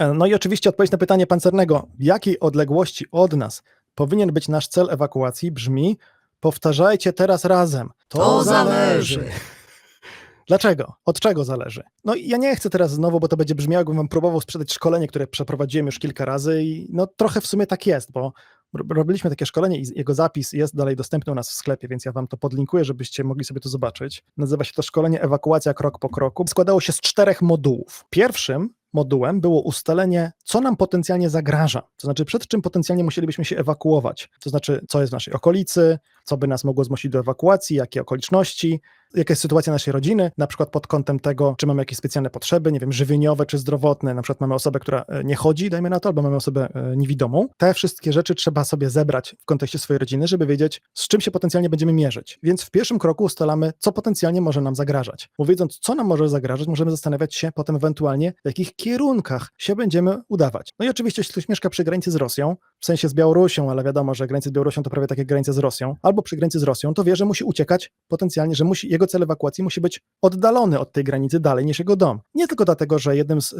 E, No i oczywiście odpowiedź na pytanie pancernego, w jakiej odległości od nas powinien być nasz cel ewakuacji, brzmi: powtarzajcie teraz razem. To zależy. Dlaczego? Od czego zależy? No i ja nie chcę teraz znowu, bo to będzie brzmiało, jakbym wam próbował sprzedać szkolenie, które przeprowadziłem już kilka razy i no trochę w sumie tak jest, bo ro- robiliśmy takie szkolenie i jego zapis jest dalej dostępny u nas w sklepie, więc ja wam to podlinkuję, żebyście mogli sobie to zobaczyć. Nazywa się to szkolenie Ewakuacja krok po kroku. Składało się z czterech modułów. Pierwszym modułem było ustalenie, co nam potencjalnie zagraża, to znaczy przed czym potencjalnie musielibyśmy się ewakuować, to znaczy co jest w naszej okolicy, co by nas mogło zmusić do ewakuacji, jakie okoliczności, jaka jest sytuacja naszej rodziny, na przykład pod kątem tego, czy mamy jakieś specjalne potrzeby, nie wiem, żywieniowe czy zdrowotne, na przykład mamy osobę, która e, nie chodzi, dajmy na to, albo mamy osobę e, niewidomą. Te wszystkie rzeczy trzeba sobie zebrać w kontekście swojej rodziny, żeby wiedzieć, z czym się potencjalnie będziemy mierzyć. Więc w pierwszym kroku ustalamy, co potencjalnie może nam zagrażać. Bo wiedząc, co nam może zagrażać, możemy zastanawiać się potem ewentualnie, w jakich kierunkach się będziemy udawać. No i oczywiście, jeśli ktoś mieszka przy granicy z Rosją, w sensie z Białorusią, ale wiadomo, że granice z Białorusią to prawie takie granice z Rosją, albo przy granicy z Rosją, to wie, że musi uciekać potencjalnie, że musi, jego cel ewakuacji musi być oddalony od tej granicy dalej niż jego dom. Nie tylko dlatego, że jednym z y,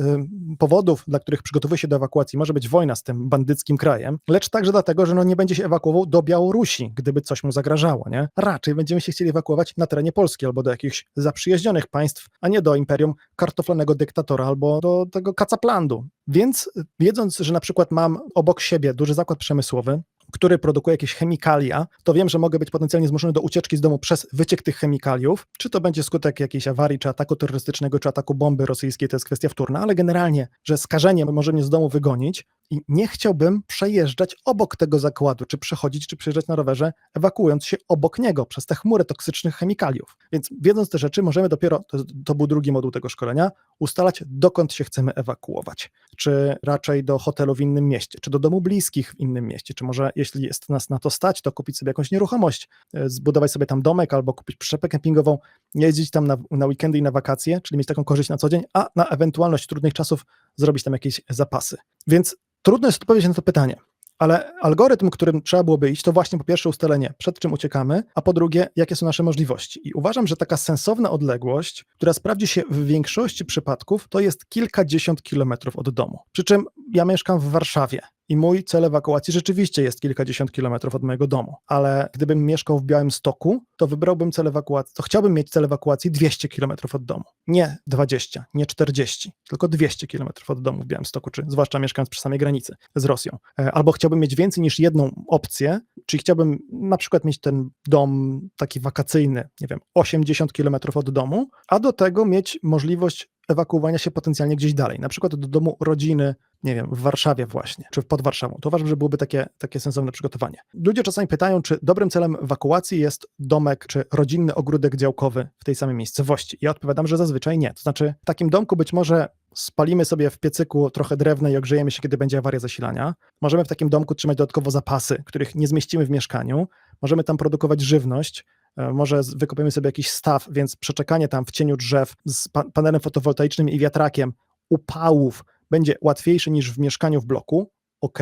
powodów, dla których przygotowuje się do ewakuacji, może być wojna z tym bandyckim krajem, lecz także dlatego, że no nie będzie się ewakuował do Białorusi, gdyby coś mu zagrażało, nie? Raczej będziemy się chcieli ewakuować na terenie Polski albo do jakichś zaprzyjaźnionych państw, a nie do imperium kartoflanego dyktatora albo do tego kacaplandu. Więc y, wiedząc, że na przykład mam obok siebie duży zakład przemysłowy, który produkuje jakieś chemikalia, to wiem, że mogę być potencjalnie zmuszony do ucieczki z domu przez wyciek tych chemikaliów. Czy to będzie skutek jakiejś awarii, czy ataku terrorystycznego, czy ataku bomby rosyjskiej, to jest kwestia wtórna, ale generalnie, że skażenie może mnie z domu wygonić i nie chciałbym przejeżdżać obok tego zakładu, czy przechodzić, czy przejeżdżać na rowerze, ewakuując się obok niego przez tę chmurę toksycznych chemikaliów. Więc wiedząc te rzeczy, możemy dopiero, to, to był drugi moduł tego szkolenia, ustalać, dokąd się chcemy ewakuować. Czy raczej do hotelu w innym mieście, czy do domu bliskich w innym mieście, czy może jeśli jest nas na to stać, to kupić sobie jakąś nieruchomość, e, zbudować sobie tam domek albo kupić przyczepę kempingową, jeździć tam na, na weekendy i na wakacje, czyli mieć taką korzyść na co dzień, a na ewentualność trudnych czasów zrobić tam jakieś zapasy. Więc trudno jest odpowiedzieć na to pytanie. Ale algorytm, którym trzeba byłoby iść, to właśnie po pierwsze ustalenie, przed czym uciekamy, a po drugie, jakie są nasze możliwości. I uważam, że taka sensowna odległość, która sprawdzi się w większości przypadków, to jest kilkadziesiąt kilometrów od domu. Przy czym ja mieszkam w Warszawie. I mój cel ewakuacji rzeczywiście jest kilkadziesiąt kilometrów od mojego domu, ale gdybym mieszkał w Białym Stoku, to wybrałbym cel ewakuacji, to chciałbym mieć cel ewakuacji 200 kilometrów od domu. Nie 20, nie 40, tylko 200 kilometrów od domu w Białym Stoku, czy zwłaszcza mieszkając przy samej granicy z Rosją. E, Albo chciałbym mieć więcej niż jedną opcję, czyli chciałbym na przykład mieć ten dom taki wakacyjny, nie wiem, 80 kilometrów od domu, a do tego mieć możliwość ewakuowania się potencjalnie gdzieś dalej, na przykład do domu rodziny, nie wiem, w Warszawie właśnie, czy pod Warszawą. To uważam, że byłoby takie, takie sensowne przygotowanie. Ludzie czasami pytają, czy dobrym celem ewakuacji jest domek, czy rodzinny ogródek działkowy w tej samej miejscowości. Ja odpowiadam, że zazwyczaj nie. To znaczy, w takim domku być może spalimy sobie w piecyku trochę drewna i ogrzejemy się, kiedy będzie awaria zasilania. Możemy w takim domku trzymać dodatkowo zapasy, których nie zmieścimy w mieszkaniu. Możemy tam produkować żywność, E, może wykopiemy sobie jakiś staw, więc przeczekanie tam w cieniu drzew z pa- panelem fotowoltaicznym i wiatrakiem upałów będzie łatwiejsze niż w mieszkaniu w bloku, ok,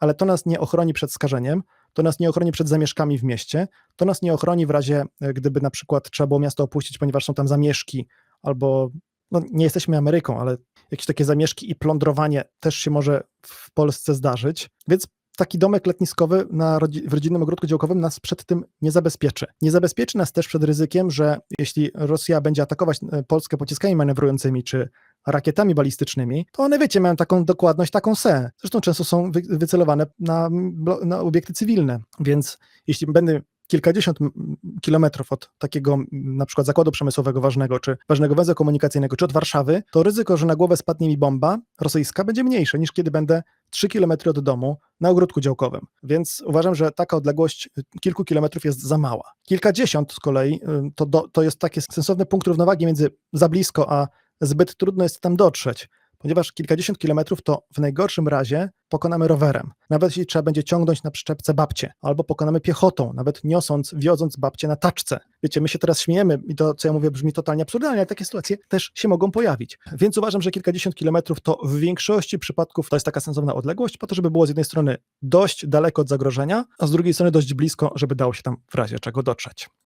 ale to nas nie ochroni przed skażeniem, to nas nie ochroni przed zamieszkami w mieście, to nas nie ochroni w razie, e, gdyby na przykład trzeba było miasto opuścić, ponieważ są tam zamieszki, albo no, nie jesteśmy Ameryką, ale jakieś takie zamieszki i plądrowanie też się może w Polsce zdarzyć, więc taki domek letniskowy na w rodzinnym ogródku działkowym nas przed tym nie zabezpieczy. Nie zabezpieczy nas też przed ryzykiem, że jeśli Rosja będzie atakować e, Polskę pociskami manewrującymi czy rakietami balistycznymi, to one, wiecie, mają taką dokładność, taką se. Zresztą często są wy- wycelowane na, na obiekty cywilne, więc jeśli będę kilkadziesiąt kilometrów od takiego na przykład zakładu przemysłowego ważnego, czy ważnego węzła komunikacyjnego, czy od Warszawy, to ryzyko, że na głowę spadnie mi bomba rosyjska będzie mniejsze niż kiedy będę 3 kilometry od domu na ogródku działkowym. Więc uważam, że taka odległość y, kilku kilometrów jest za mała. Kilkadziesiąt z kolei y, to, do, to jest taki sensowny punkt równowagi między za blisko, a zbyt trudno jest tam dotrzeć. Ponieważ kilkadziesiąt kilometrów to w najgorszym razie pokonamy rowerem. Nawet jeśli trzeba będzie ciągnąć na przyczepce babcie, albo pokonamy piechotą, nawet niosąc, wiodąc babcię na taczce. Wiecie, my się teraz śmiejemy i to, co ja mówię, brzmi totalnie absurdalnie, ale takie sytuacje też się mogą pojawić. Więc uważam, że kilkadziesiąt kilometrów to w większości przypadków to jest taka sensowna odległość, po to, żeby było z jednej strony dość daleko od zagrożenia, a z drugiej strony dość blisko, żeby dało się tam w razie czego dotrzeć.